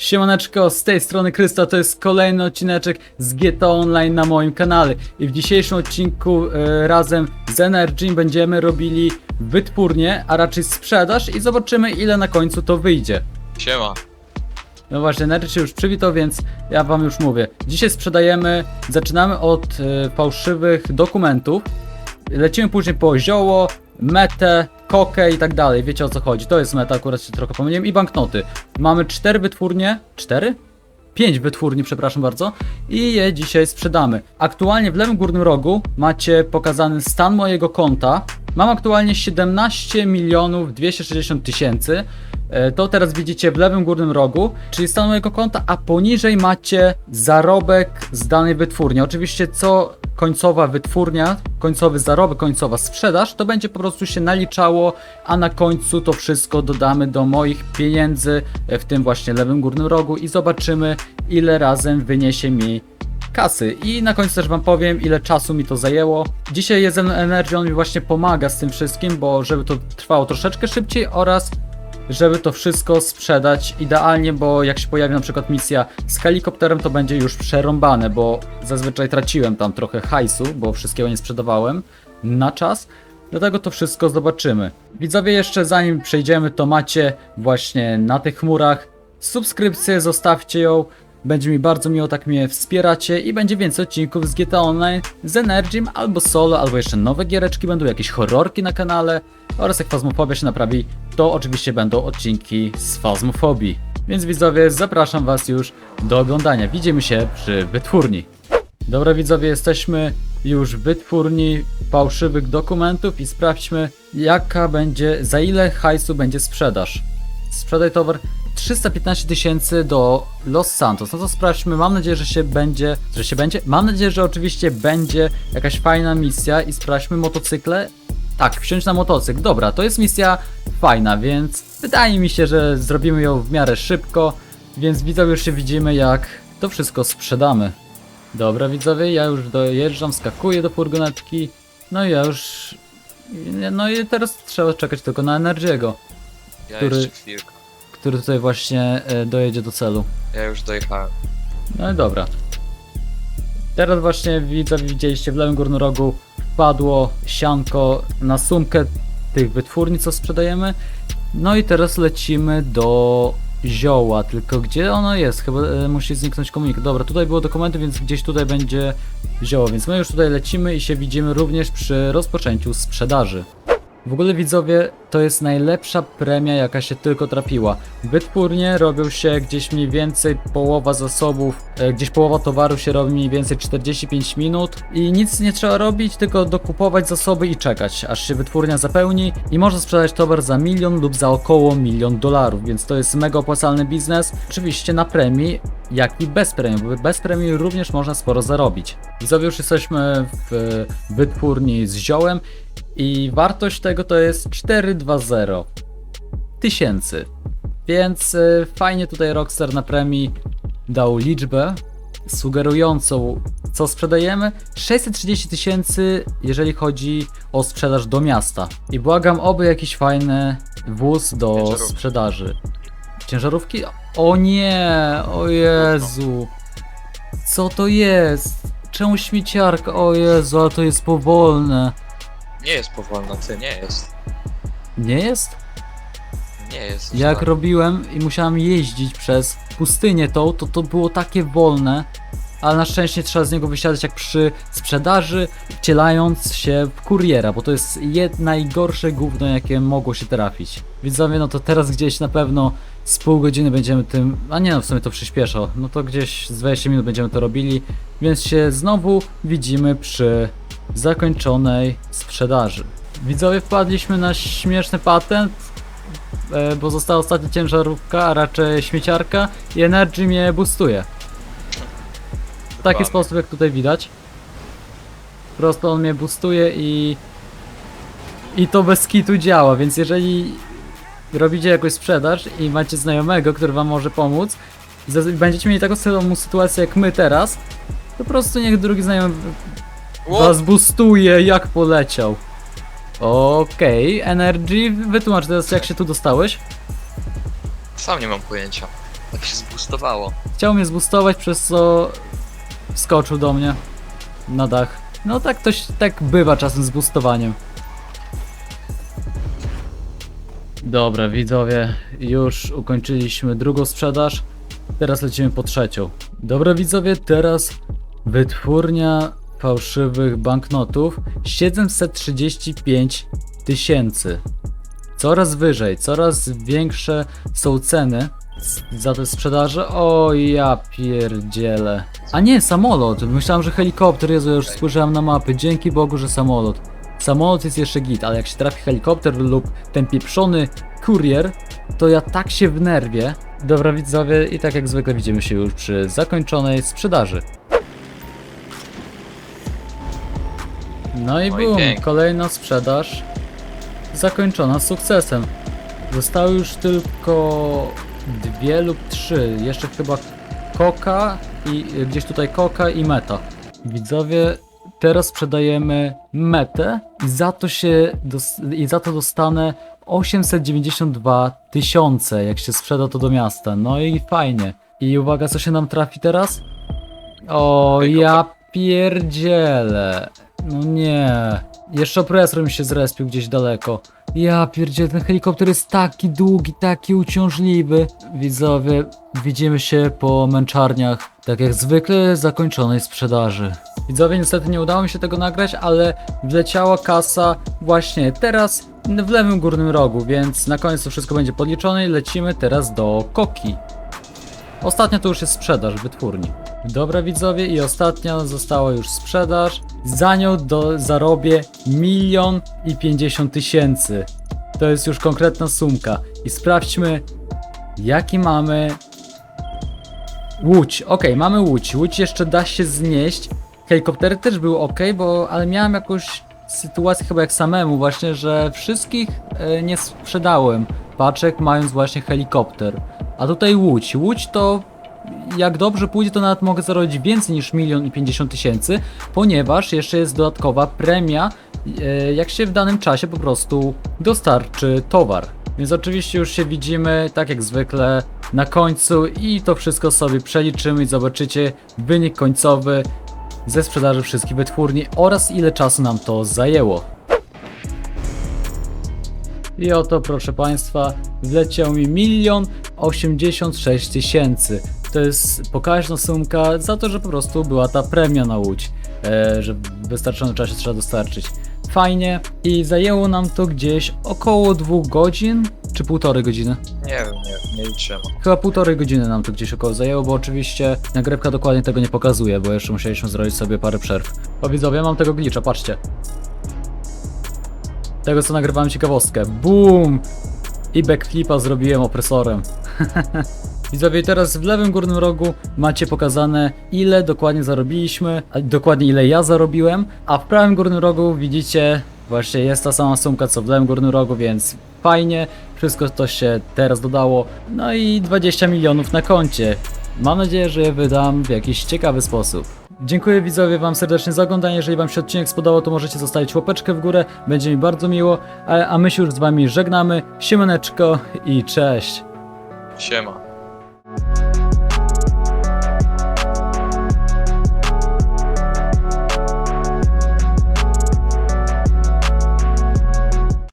Siemaneczko, z tej strony Krysta, to jest kolejny odcineczek z GTA Online na moim kanale i w dzisiejszym odcinku e, razem z Energy będziemy robili wytwórnię, a raczej sprzedaż i zobaczymy ile na końcu to wyjdzie. Siema. No właśnie, Energy się już przywitał, więc ja wam już mówię. Dzisiaj sprzedajemy, zaczynamy od e, fałszywych dokumentów, lecimy później po zioło, metę, kokę i tak dalej, wiecie o co chodzi. To jest meta, akurat się trochę pomyliłem, i banknoty. Mamy cztery wytwórnie, cztery? Pięć wytwórni, przepraszam bardzo, i je dzisiaj sprzedamy. Aktualnie w lewym górnym rogu macie pokazany stan mojego konta. Mam aktualnie 17 milionów 260 tysięcy. E, To teraz widzicie w lewym górnym rogu, czyli stan mojego konta, a poniżej macie zarobek z danej wytwórni. Oczywiście co końcowa wytwórnia, końcowy zarobek, końcowa sprzedaż, to będzie po prostu się naliczało, a na końcu to wszystko dodamy do moich pieniędzy e, w tym właśnie lewym górnym rogu i zobaczymy ile razem wyniesie mi kasy. I na końcu też wam powiem, ile czasu mi to zajęło. Dzisiaj jest Energy, on mi właśnie pomaga z tym wszystkim, bo żeby to trwało troszeczkę szybciej oraz żeby to wszystko sprzedać idealnie, bo jak się pojawi na przykład misja z helikopterem, to będzie już przerąbane, bo zazwyczaj traciłem tam trochę hajsu, bo wszystkiego nie sprzedawałem na czas. Dlatego to wszystko zobaczymy. Widzowie, jeszcze zanim przejdziemy, to macie właśnie na tych chmurach subskrypcję, zostawcie ją. Będzie mi bardzo miło, tak mnie wspieracie i będzie więcej odcinków z GTA Online, z Energym, albo solo, albo jeszcze nowe giereczki, będą jakieś horrorki na kanale oraz jak Fazmofobia się naprawi, to oczywiście będą odcinki z Fazmofobii. Więc widzowie, zapraszam was już do oglądania. Widzimy się przy wytwórni. Dobra widzowie, jesteśmy już w wytwórni fałszywych dokumentów i sprawdźmy jaka będzie, za ile hajsu będzie sprzedaż. Sprzedaj towar 315 tysięcy do Los Santos. No to sprawdźmy, mam nadzieję, że się będzie, że się będzie, mam nadzieję, że oczywiście będzie jakaś fajna misja i sprawdźmy motocykle. Tak, wsiąść na motocykl. Dobra, to jest misja fajna, więc wydaje mi się, że zrobimy ją w miarę szybko, więc widzowie już się widzimy jak to wszystko sprzedamy. Dobra widzowie, ja już dojeżdżam, skakuję do furgonetki, no i ja już... No i teraz trzeba czekać tylko na Energiego, Ja Który- jeszcze chwilkę. Który tutaj właśnie e, dojedzie do celu. Ja już dojechałem. No i dobra. Teraz właśnie widzowie widzieliście w lewym górnym rogu wpadło sianko na sumkę tych wytwórni, co sprzedajemy. No i teraz lecimy do zioła, tylko gdzie ono jest? Chyba e, musi zniknąć komunikat. Dobra, tutaj było dokumenty, więc gdzieś tutaj będzie zioło, więc my już tutaj lecimy i się widzimy również przy rozpoczęciu sprzedaży. W ogóle widzowie, to jest najlepsza premia jaka się tylko trafiła. Wytwórnie robią się gdzieś mniej więcej połowa zasobów, e, gdzieś połowa towaru się robi mniej więcej 45 minut i nic nie trzeba robić, tylko dokupować zasoby i czekać, aż się wytwórnia zapełni i można sprzedać towar za milion lub za około milion dolarów, więc to jest mega opłacalny biznes. Oczywiście na premii, jak i bez premii, bo bez premii również można sporo zarobić. Widzowie, już jesteśmy w wytwórni z ziołem i wartość tego to jest 420 tysięcy. Więc y, fajnie tutaj Rockstar na premii dał liczbę sugerującą co sprzedajemy 630 tysięcy jeżeli chodzi o sprzedaż do miasta. I błagam oby jakiś fajny wóz do sprzedaży. Ciężarówki? O nie, o Jezu. Co to jest? Czemu śmieciarka? O Jezu, ale to jest powolne. Nie jest powolna, ty, nie jest. Nie jest? Nie jest. Jak tak. robiłem i musiałem jeździć przez pustynię tą, to to było takie wolne, ale na szczęście trzeba z niego wysiadać jak przy sprzedaży, wcielając się w kuriera, bo to jest najgorsze gówno, jakie mogło się trafić. Widzowie, no to teraz gdzieś na pewno z pół godziny będziemy tym, a nie no w sumie to przyspiesza, no to gdzieś z 20 minut będziemy to robili, więc się znowu widzimy przy zakończonej sprzedaży. Widzowie, wpadliśmy na śmieszny patent, e, bo została ostatnia ciężarówka, a raczej śmieciarka i Energy mnie boostuje. W taki sposób jak tutaj widać. Po prostu on mnie boostuje i... I to bez kitu działa, więc jeżeli robicie jakąś sprzedaż i macie znajomego, który wam może pomóc będziecie mieli taką samą sytuację jak my teraz, to po prostu niech drugi znajomy was boostuje jak poleciał. Okej, Energy, wytłumacz teraz jak się tu dostałeś. Sam nie mam pojęcia. Tak się zboostowało. Chciał mnie zbustować, przez co skoczył do mnie na dach. No tak to się- tak bywa czasem z boostowaniem. Dobra, widzowie, już ukończyliśmy drugą sprzedaż. Teraz lecimy po trzecią. Dobra, widzowie, teraz wytwórnia fałszywych banknotów 735 tysięcy. Coraz wyżej, coraz większe są ceny za te sprzedaże. O ja pierdzielę. A nie, samolot. Myślałem, że helikopter. Jezu, ja już spojrzałem na mapy. Dzięki Bogu, że samolot. Samolot jest jeszcze git, ale jak się trafi helikopter lub ten pieprzony kurier, to ja tak się wnerwię. Dobra widzowie, i tak jak zwykle widzimy się już przy zakończonej sprzedaży. No i bum, pięknie. kolejna sprzedaż zakończona sukcesem. Zostały już tylko dwie lub trzy. Jeszcze chyba Koka i gdzieś tutaj Koka i Meta. Widzowie, teraz sprzedajemy Metę i za to się i za to dostanę 892 tysiące, jak się sprzeda to do miasta. No i fajnie. I uwaga, co się nam trafi teraz? O, ja pierdzielę. No nie. Jeszcze opresor mi się zrespił gdzieś daleko. Ja pierdzielę, ten helikopter jest taki długi, taki uciążliwy. Widzowie, widzimy się po męczarniach, tak jak zwykle zakończonej sprzedaży. Widzowie, niestety nie udało mi się tego nagrać, ale wleciała kasa właśnie teraz w lewym górnym rogu, więc na koniec to wszystko będzie podliczone i lecimy teraz do Koki. Ostatnia to już jest sprzedaż wytwórni. Dobra widzowie i ostatnia została już sprzedaż. Za nią do, zarobię milion i pięćdziesiąt tysięcy. To jest już konkretna sumka. I sprawdźmy jaki mamy Łódź, okej, mamy łódź. Łódź jeszcze da się znieść. Helikoptery też były ok, bo ale miałem jakąś sytuację chyba jak samemu właśnie, że wszystkich e, nie sprzedałem paczek mając właśnie helikopter. A tutaj łódź. Łódź to jak dobrze pójdzie, to nawet mogę zarobić więcej niż milion i pięćdziesiąt tysięcy, ponieważ jeszcze jest dodatkowa premia, e, jak się w danym czasie po prostu dostarczy towar. Więc oczywiście już się widzimy, tak jak zwykle, na końcu i to wszystko sobie przeliczymy i zobaczycie wynik końcowy ze sprzedaży wszystkich wytwórni oraz ile czasu nam to zajęło. I oto proszę Państwa, wleciał mi milion osiemdziesiąt sześć tysięcy. To jest pokaźna sumka za to, że po prostu była ta premia na łódź, e, że w wystarczającym czasie trzeba dostarczyć. Fajnie i zajęło nam to gdzieś około dwóch godzin, czy półtorej godziny? Nie wiem, nie, nie liczymy. Chyba półtorej godziny nam to gdzieś około zajęło, bo oczywiście nagrywka dokładnie tego nie pokazuje, bo jeszcze musieliśmy zrobić sobie parę przerw. O widzowie, mam tego glitcha, patrzcie. Tego co nagrywałem ciekawostkę. Boom! I backflipa zrobiłem opresorem. Widzowie, teraz w lewym górnym rogu macie pokazane ile dokładnie zarobiliśmy, a dokładnie ile ja zarobiłem, a w prawym górnym rogu widzicie właśnie jest ta sama sumka co w lewym górnym rogu, więc fajnie, wszystko to się teraz dodało, no i 20 milionów na koncie. Mam nadzieję, że je wydam w jakiś ciekawy sposób. Dziękuję widzowie wam serdecznie za oglądanie, jeżeli wam się odcinek spodobał to możecie zostawić łapeczkę w górę, będzie mi bardzo miło, a, my się już z wami żegnamy, siemaneczko i cześć! Siema.